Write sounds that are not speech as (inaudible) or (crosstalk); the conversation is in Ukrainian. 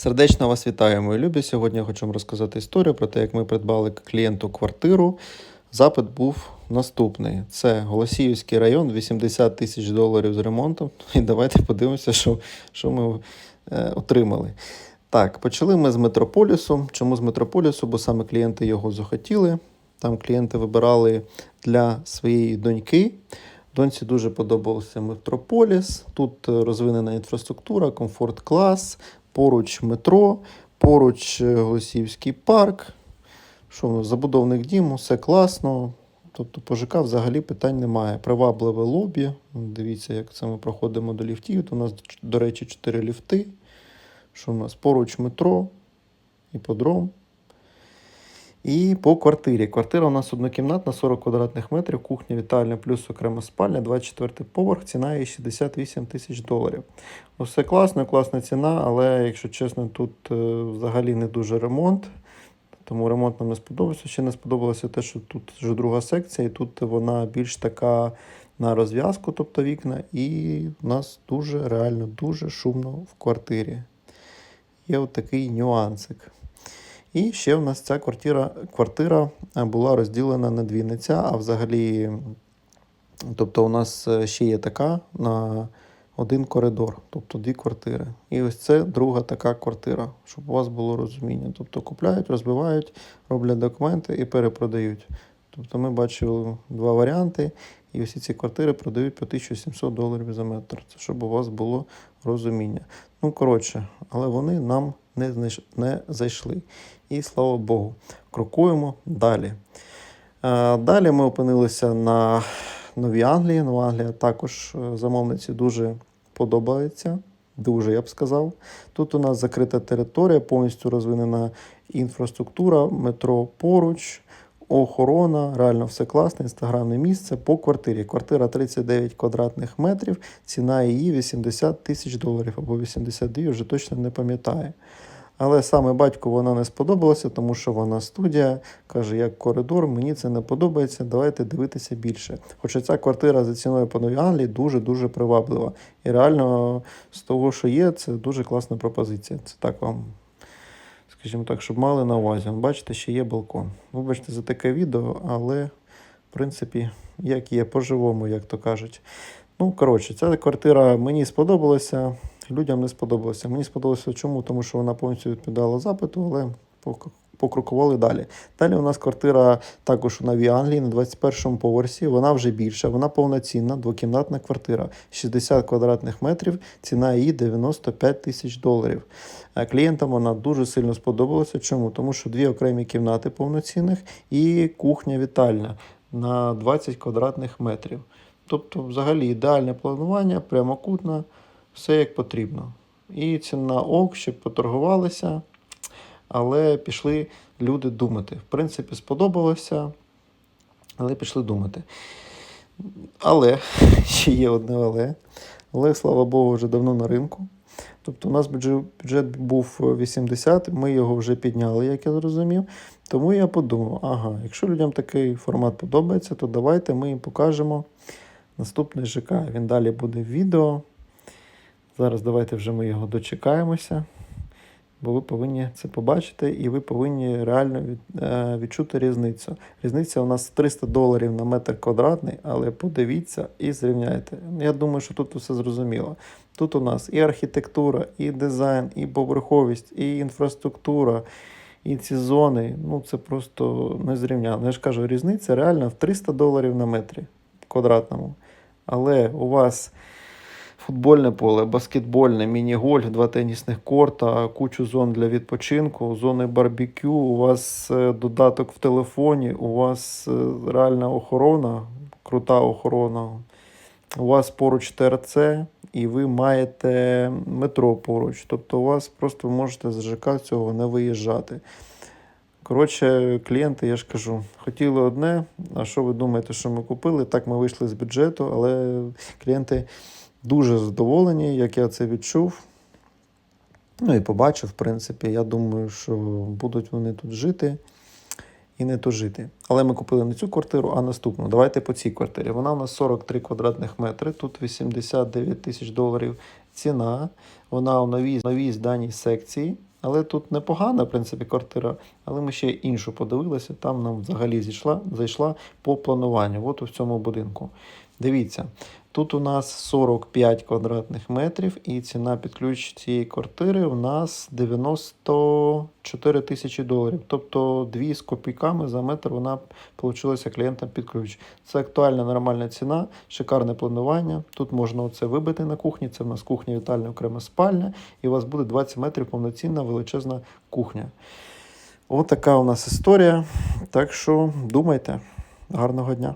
Сердечно вас вітаю, мої любі. Сьогодні я хочу вам розказати історію про те, як ми придбали клієнту квартиру. Запит був наступний: це Голосіївський район, 80 тисяч доларів з ремонтом. (laughs) І давайте подивимося, що, що ми е, отримали. Так, почали ми з Метрополісу. Чому з Метрополісу? Бо саме клієнти його захотіли. Там клієнти вибирали для своєї доньки. Доньці дуже подобався Метрополіс. Тут е, розвинена інфраструктура, комфорт клас, поруч метро, поруч е, Голосіївський парк. Що забудовник дім, все класно. Тобто по ЖК взагалі питань немає. Привабливе лобі. Дивіться, як це ми проходимо до ліфтів. Тут у нас, до речі, 4 ліфти. Що у нас поруч метро, іподром. І по квартирі. Квартира у нас однокімнатна, 40 квадратних метрів, кухня, вітальня плюс окрема спальня, 24 поверх, ціна її 68 тисяч доларів. Усе класно, класна ціна, але, якщо чесно, тут е, взагалі не дуже ремонт. Тому ремонт нам не сподобався. Ще не сподобалося те, що тут вже друга секція, і тут вона більш така на розв'язку, тобто вікна, і у нас дуже, реально дуже шумно в квартирі. Є от такий нюансик. І ще в нас ця квартира, квартира е, була розділена на дві. Не ця, а взагалі, тобто у нас е, ще є така на один коридор, тобто дві квартири. І ось це друга така квартира, щоб у вас було розуміння. Тобто купляють, розбивають, роблять документи і перепродають. Тобто ми бачили два варіанти, і усі ці квартири продають по 1700 доларів за метр. Це щоб у вас було розуміння. Ну, коротше, але вони нам не, не зайшли. І слава Богу, крокуємо далі. Е, Далі ми опинилися на Новій Англії. Нова Англія також е, замовниці дуже подобається. Дуже, я б сказав. Тут у нас закрита територія, повністю розвинена інфраструктура, метро поруч, охорона, реально все класне, інстаграмне місце по квартирі. Квартира 39 квадратних метрів, ціна її 80 тисяч доларів або 82, вже точно не пам'ятаю. Але саме батьку вона не сподобалася, тому що вона студія, каже, як коридор, мені це не подобається, давайте дивитися більше. Хоча ця квартира за ціною по Новій Англії дуже-дуже приваблива. І реально з того, що є, це дуже класна пропозиція. Це так вам, скажімо так, щоб мали на увазі. Бачите, ще є балкон. Вибачте за таке відео, але в принципі, як є, по-живому, як то кажуть. Ну, коротше, ця квартира мені сподобалася, людям не сподобалося. Мені сподобалося чому? Тому що вона повністю відповідала запиту, але пок- покрокували далі. Далі у нас квартира також у Новій Англії на 21-му поверсі. Вона вже більша, вона повноцінна, двокімнатна квартира, 60 квадратних метрів, ціна її 95 тисяч доларів. Е, Клієнтам вона дуже сильно сподобалася. Чому? Тому що дві окремі кімнати повноцінних і кухня-вітальня на 20 квадратних метрів. Тобто, взагалі, ідеальне планування, прямокутна, все як потрібно. І ціна ок, щоб поторгувалися, але пішли люди думати. В принципі, сподобалося, але пішли думати. Але, (laughs) ще є одне але. Але, слава Богу, вже давно на ринку. Тобто у нас бюджет, бюджет був 80, ми його вже підняли, як я зрозумів. Тому я подумав, ага, якщо людям такий формат подобається, то давайте ми їм покажемо наступний ЖК. Він далі буде в відео. Зараз давайте вже ми його дочекаємося, бо ви повинні це побачити, і ви повинні реально е, відчути різницю. Різниця у нас 300 доларів на метр квадратний, але подивіться і зрівняйте. Я думаю, що тут все зрозуміло. Тут у нас і архітектура, і дизайн, і поверховість, і інфраструктура, і ці зони. Ну це просто незрівняно. Я ж кажу, різниця реально в 300 доларів на метрі квадратному. Але у вас футбольне поле, баскетбольне, міні-гольф, два тенісних корта, кучу зон для відпочинку, зони барбекю, у вас е, додаток в телефоні, у вас е, реальна охорона, крута охорона. У вас поруч ТРЦ, і ви маєте метро поруч. Тобто у вас просто можете з ЖК цього не виїжджати. Коротше, клієнти, я ж кажу, хотіли одне. А що ви думаєте, що ми купили? Так ми вийшли з бюджету, але клієнти дуже задоволені, як я це відчув. Ну і побачив, в принципі, я думаю, що будуть вони тут жити і не то жити. Але ми купили не цю квартиру, а наступну. Давайте по цій квартирі. Вона у нас 43 квадратних метри, тут 89 тисяч доларів ціна. Вона у новій, новій зданій секції. Але тут непогана, в принципі, квартира, але ми ще іншу подивилися. Там нам взагалі зійшла, зайшла по плануванню. От у цьому будинку. Дивіться, тут у нас 45 квадратних метрів, і ціна під ключ цієї квартири у нас 94 тисячі доларів. Тобто 2 з копійками за метр вона получилася клієнтам під ключ. Це актуальна нормальна ціна, шикарне планування. Тут можна оце вибити на кухні. Це в нас кухня, вітальня, окрема спальня, і у вас буде 20 метрів повноцінна величезна кухня. Ось така у нас історія. Так що думайте. Гарного дня!